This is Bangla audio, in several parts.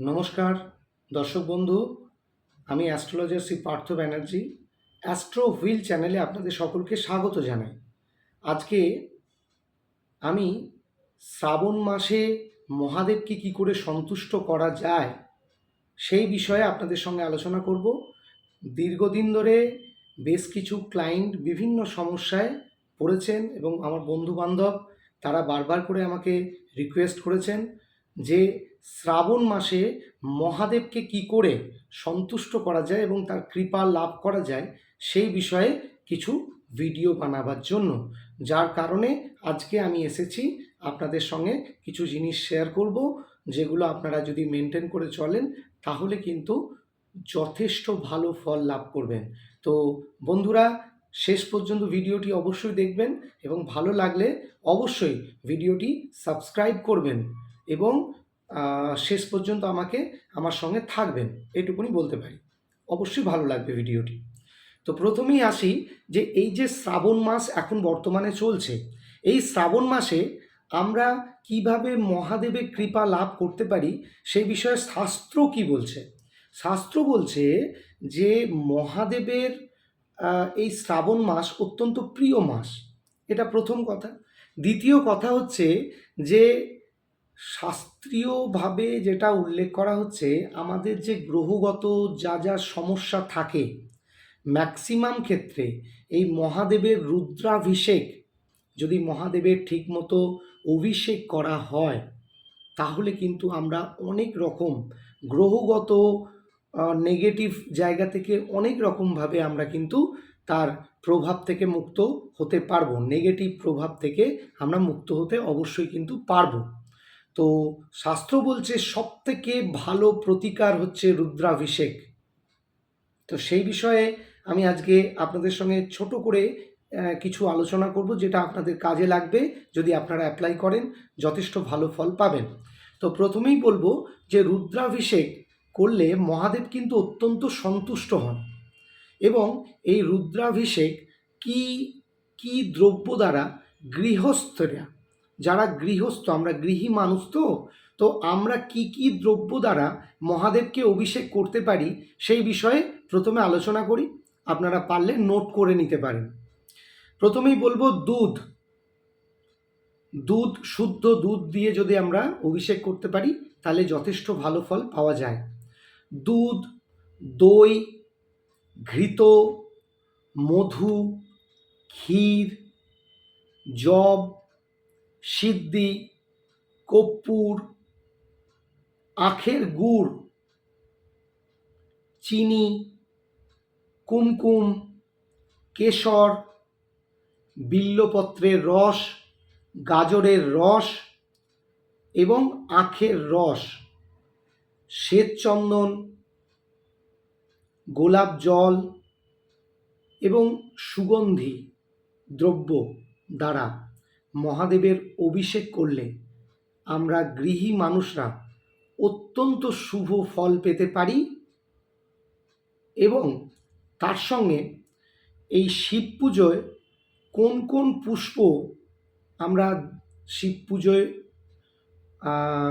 নমস্কার, দর্শক বন্ধু, আমি astrologer Shri Partha Banerjee, astro wheel চ্যানেলে আপনাদের সকলকে স্বাগত জানাই। আজকে আমি শ্রাবণ মাসে মহাদেবকে কী করে সন্তুষ্ট করা যায় সেই বিষয়ে আপনাদের সঙ্গে আলোচনা করব। দীর্ঘদিন ধরে বেশ কিছু ক্লায়েন্ট বিভিন্ন সমস্যায় পড়েছেন এবং আমার বন্ধু বান্ধব তারা বারবার করে আমাকে রিকোয়েস্ট করেছেন যে শ্রাবণ মাসে মহাদেবকে কি করে সন্তুষ্ট করা যায় এবং তার কৃপা লাভ করা যায় সেই বিষয়ে কিছু ভিডিও বানাবার জন্য। যার কারণে আজকে আমি এসেছি আপনাদের সঙ্গে কিছু জিনিস শেয়ার করব, যেগুলো আপনারা যদি মেনটেন করে চলেন, তাহলে কিন্তু যথেষ্ট ভালো ফল লাভ করবেন। তো বন্ধুরা, শেষ পর্যন্ত ভিডিওটি অবশ্যই দেখবেন এবং ভালো লাগলে অবশ্যই ভিডিওটি সাবস্ক্রাইব করবেন এবং শেষ পর্যন্ত আমাকে আমার সঙ্গে থাকবেন, এটুকুনি বলতে পারি। অবশ্যই ভালো লাগবে ভিডিওটি। তো প্রথমেই আসি যে এই যে শ্রাবণ মাস এখন বর্তমানে চলছে, এই শ্রাবণ মাসে আমরা কীভাবে মহাদেবের কৃপা লাভ করতে পারি সেই বিষয়ে শাস্ত্র কি বলছে? শাস্ত্র বলছে যে মহাদেবের এই শ্রাবণ মাস অত্যন্ত প্রিয় মাস। এটা প্রথম কথা। দ্বিতীয় কথা হচ্ছে যে শাস্ত্রীয়ভাবে যেটা উল্লেখ করা হচ্ছে, আমাদের যে গ্রহগত যা যা সমস্যা থাকে ম্যাক্সিমাম ক্ষেত্রে এই মহাদেবের রুদ্রাভিষেক যদি মহাদেবের ঠিকমতো অভিষেক করা হয়, তাহলে কিন্তু আমরা অনেক রকম গ্রহগত নেগেটিভ জায়গা থেকে অনেক রকমভাবে আমরা কিন্তু তার প্রভাব থেকে মুক্ত হতে পারব। নেগেটিভ প্রভাব থেকে আমরা মুক্ত হতে অবশ্যই কিন্তু পারব। তো শাস্ত্র বলছে সব থেকে ভালো প্রতিকার হচ্ছে রুদ্রাভিষেক। তো সেই বিষয়ে আমি আজকে আপনাদের সঙ্গে ছোট করে কিছু আলোচনা করব যেটা আপনাদের কাজে লাগবে যদি আপনারা অ্যাপ্লাই করেন, যথেষ্ট ভালো ফল পাবেন। তো প্রথমেই বলব যে রুদ্রাভিষেক করলে মহাদেব কিন্তু অত্যন্ত সন্তুষ্ট হন এবং এই রুদ্রাভিষেক কি কি দ্রব্য দ্বারা গৃহস্থরা যারা গৃহস্থ, আমরা গৃহী মানুষ তো তো আমরা কি কি দ্রব্য দ্বারা মহাদেবকে অভিষেক করতে পারি সেই বিষয়ে প্রথমে আলোচনা করি। আপনারা পারলে নোট করে নিতে পারেন। প্রথমেই বলব দুধ। দুধ, শুদ্ধ দুধ দিয়ে যদি আমরা অভিষেক করতে পারি, তাহলে যথেষ্ট ভালো ফল পাওয়া যায়। দুধ, দই, ঘৃত, মধু, ক্ষীর জব সিদ্ধি কর্পূর আখের গুড়, চিনি, কুমকুম, কেশর, বিল্লপত্রের রস, গাজরের রস এবং আখের রস, শ্বেতচন্দন, গোলাপ জল এবং সুগন্ধি দ্রব্য দ্বারা। মহাদেবের অভিষেক করলে আমরা গৃহী মানুষরা অত্যন্ত শুভ ফল পেতে পারি এবং তার সঙ্গে এই শিব পুজোয় কোন কোন পুষ্প আমরা শিব পুজোয়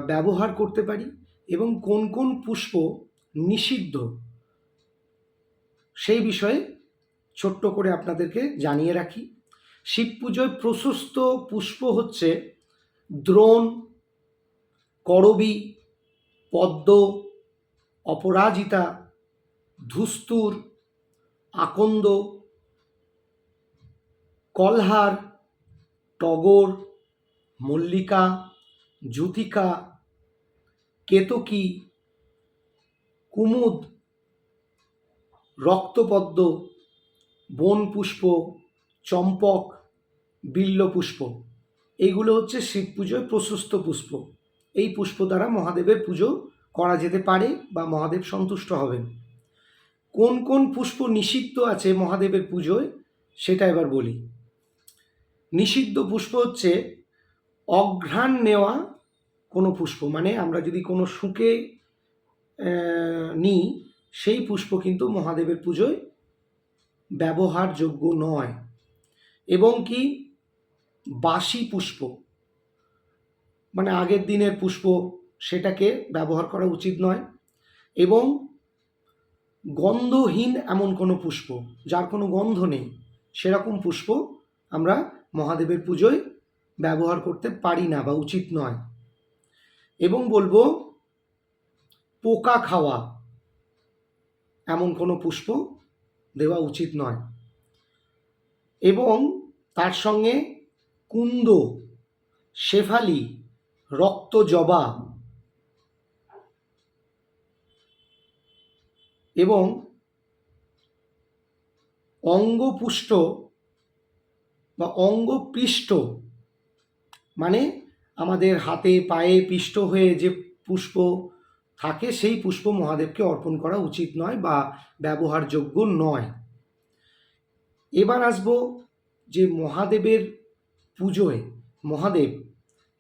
ব্যবহার করতে পারি এবং কোন কোন পুষ্প নিষিদ্ধ সেই বিষয়ে ছোট্ট করে আপনাদেরকে জানিয়ে রাখি। শিব পুজোয় প্রশস্ত পুষ্প হচ্ছে দ্রোণ, করবী, পদ্ম, অপরাজিতা, ধুস্তুর, আকন্দ, কলহার, টগর, মল্লিকা জুতিকা কেতকী, কুমুদ, রক্তপদ্ম, বনপুষ্প, চম্পক বিল্ল পুষ্প। এইগুলো হচ্ছে শিব পুজোয় প্রশস্ত পুষ্প। এই পুষ্প দ্বারা মহাদেবের পুজো করা যেতে পারে বা মহাদেব সন্তুষ্ট হবেন। কোন কোন পুষ্প নিষিদ্ধ আছে মহাদেবের পুজোয় সেটা এবার বলি। নিষিদ্ধ পুষ্প হচ্ছে অঘ্রাণ নেওয়া কোনো পুষ্প। মানে আমরা যদি কোনো আহ, নিই সেই পুষ্প কিন্তু মহাদেবের পুজোয় ব্যবহারযোগ্য নয়। এবং কি বাসি পুষ্প। মানে আগের দিনের পুষ্প সেটাকে ব্যবহার করা উচিত নয়। এবং গন্ধহীন এমন কোনো পুষ্প, যার কোনো গন্ধ নেই, সেরকম পুষ্প আমরা মহাদেবের পুজোয় ব্যবহার করতে পারি না বা উচিত নয়। এবং বলব, পোকা খাওয়া এমন কোনো পুষ্প দেওয়া উচিত নয়। এবং তার সঙ্গে কুন্দ, শেফালি, রক্ত জবা এবং অঙ্গপুষ্ট বা অঙ্গপৃষ্ট মানে আমাদের হাতে পায়ে পিষ্ট হয়ে যে পুষ্প থাকে, সেই পুষ্প মহাদেবকে অর্পণ করা উচিত নয় বা ব্যবহারযোগ্য নয়। এবার আসব যে মহাদেবের পুজোয় মহাদেব,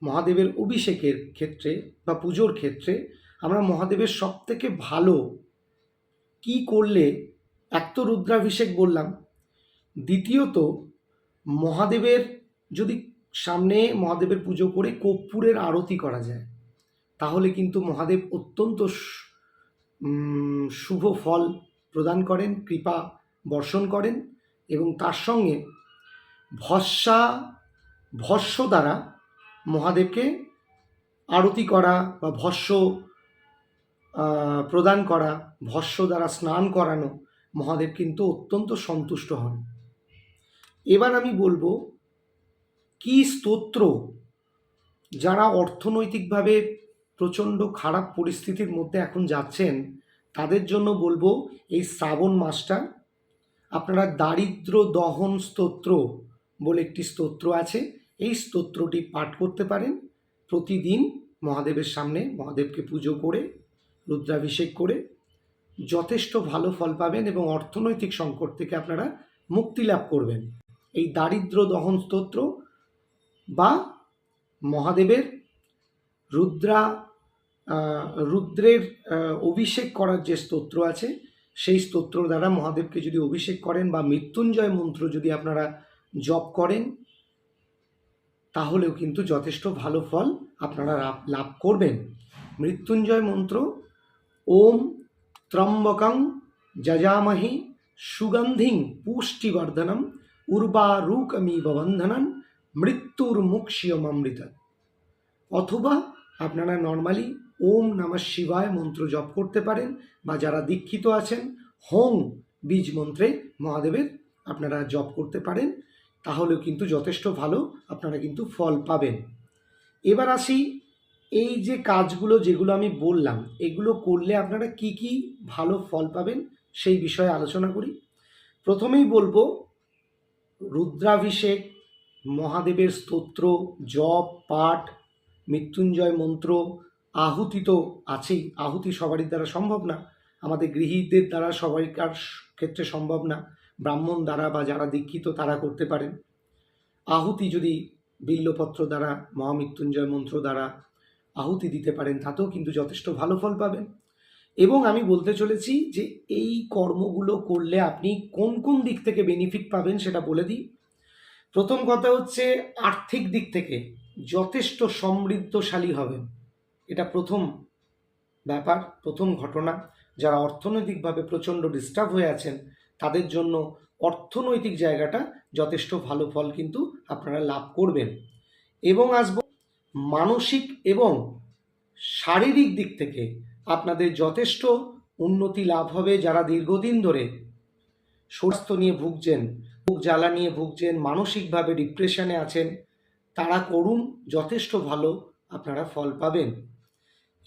মহাদেবের অভিষেকের ক্ষেত্রে বা পুজোর ক্ষেত্রে আমরা মহাদেবের সব থেকে ভালো কি করলে, এক তো রুদ্রাভিষেক বললাম, দ্বিতীয়ত মহাদেবের যদি সামনে মহাদেবের পুজো করে কর্পূরের আরতি করা যায়, তাহলে কিন্তু মহাদেব অত্যন্ত শুভ ফল প্রদান করেন, কৃপা বর্ষণ করেন এবং তার সঙ্গে ভস্যা ভস্য দ্বারা মহাদেবকে আরতি করা বা ভস্য প্রদান করা, ভস্য দ্বারা স্নান করানো মহাদেব কিন্তু অত্যন্ত সন্তুষ্ট হন। এবার আমি বলব, কি স্তোত্র যারা অর্থনৈতিকভাবে প্রচণ্ড খারাপ পরিস্থিতির মধ্যে এখন যাচ্ছেন, তাদের জন্য বলব এই শ্রাবণ মাসটা আপনারা দারিদ্র দহন স্তোত্র বলে একটি স্তোত্র আছে। এই স্তোত্রটি পাঠ করতে পারেন। প্রতিদিন মহাদেবের সামনে মহাদেবকে পুজো করে, রুদ্রাভিষেক করে যথেষ্ট ভালো ফল পাবেন এবং অর্থনৈতিক সংকট থেকে আপনারা মুক্তি লাভ করবেন। এই দারিদ্র দহন স্তোত্র বা মহাদেবের রুদ্রা রুদ্রের অভিষেক করার যে স্তোত্র আছে, সেই স্তোত্র দ্বারা মহাদেবকে যদি অভিষেক করেন বা মৃত্যুঞ্জয় মন্ত্র যদি আপনারা জপ করেন তাহলেও কিন্তু যথেষ্ট ভালো ফল আপনারা লাভ- করবেন। মৃত্যুঞ্জয় মন্ত্র, ওম ত্রম্বকং যজামহি সুগন্ধিং পুষ্টিবর্ধনম উর্বারুকমিব বন্ধনম মৃত্যুর অমৃত অথবা আপনারা নর্মালি ওম নমঃ শিবায় মন্ত্র জপ করতে পারেন বা যারা দীক্ষিত আছেন, হোম বীজ মন্ত্রে মহাদেবের আপনারা জপ করতে পারেন। তাহলেও কিন্তু যথেষ্ট ভালো আপনারা কিন্তু ফল পাবেন। এবার আসি এই যে কাজগুলো যেগুলো আমি বললাম, এগুলো করলে আপনারা কি কি ভালো ফল পাবেন সেই বিষয়ে আলোচনা করি। প্রথমেই বলব, রুদ্রাভিষেক, মহাদেবের স্তোত্র, জপ, পাঠ, মৃত্যুঞ্জয় মন্ত্র আহুতি তো আছেই, আহুতি সবারই দ্বারা সম্ভব না। আমাদের গৃহীদের দ্বারা সবাইকার ক্ষেত্রে সম্ভব না। ব্রাহ্মণ দ্বারা বা যারা দীক্ষিত তারা করতে পারেন। আহুতি যদি বিল্লপত্র দ্বারা, মহামৃত্যুঞ্জয় মন্ত্র দ্বারা আহুতি দিতে পারেন, তাতেও কিন্তু যথেষ্ট ভালো ফল পাবেন। এবং আমি বলতে চলেছি যে এই কর্মগুলো করলে আপনি কোন কোন দিক থেকে বেনিফিট পাবেন সেটা বলে দিই। প্রথম কথা হচ্ছে আর্থিক দিক থেকে যথেষ্ট সমৃদ্ধশালী হবেন। এটা প্রথম ব্যাপার, প্রথম ঘটনা। যারা অর্থনৈতিকভাবে প্রচণ্ড ডিস্টার্ব হয়ে আছেন তাদের জন্য অর্থনৈতিক জায়গাটা যথেষ্ট ভালো ফল কিন্তু আপনারা লাভ করবেন। এবং আসব মানসিক এবং শারীরিক দিক থেকে আপনাদের যথেষ্ট উন্নতি লাভ হবে যারা দীর্ঘদিন ধরে স্বাস্থ্য নিয়ে ভুগছেন, বুক জ্বালা নিয়ে ভুগছেন, মানসিকভাবে ডিপ্রেশনে আছেন, তারা করুন, যথেষ্ট ভালো আপনারা ফল পাবেন।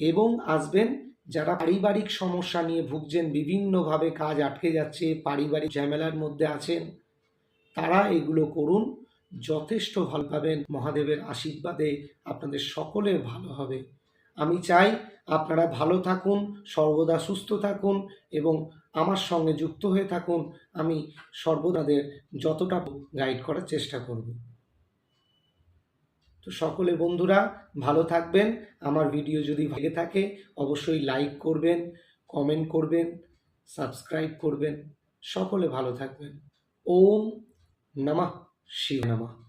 এবং আসবেন যারা পারিবারিক সমস্যা নিয়ে ভুগছেন, বিভিন্নভাবে কাজ আটকে যাচ্ছে, পারিবারিক ঝামেলার মধ্যে আছেন, তারা এগুলো করুন। যথেষ্ট ভালো পাবেন। মহাদেবের আশীর্বাদে আপনাদের সকলের ভালো হবে। আমি চাই আপনারা ভালো থাকুন, সর্বদা সুস্থ থাকুন এবং আমার সঙ্গে যুক্ত হয়ে থাকুন। আমি সর্বদাদের যতটা গাইড করার চেষ্টা করব। তো সকলে বন্ধুরা, ভালো থাকবেন। আমার ভিডিও যদি ভালো থাকে, অবশ্যই লাইক করবেন কমেন্ট করবেন সাবস্ক্রাইব করবেন। সকলে ভালো থাকবেন। ওম নমঃ শিব নমঃ।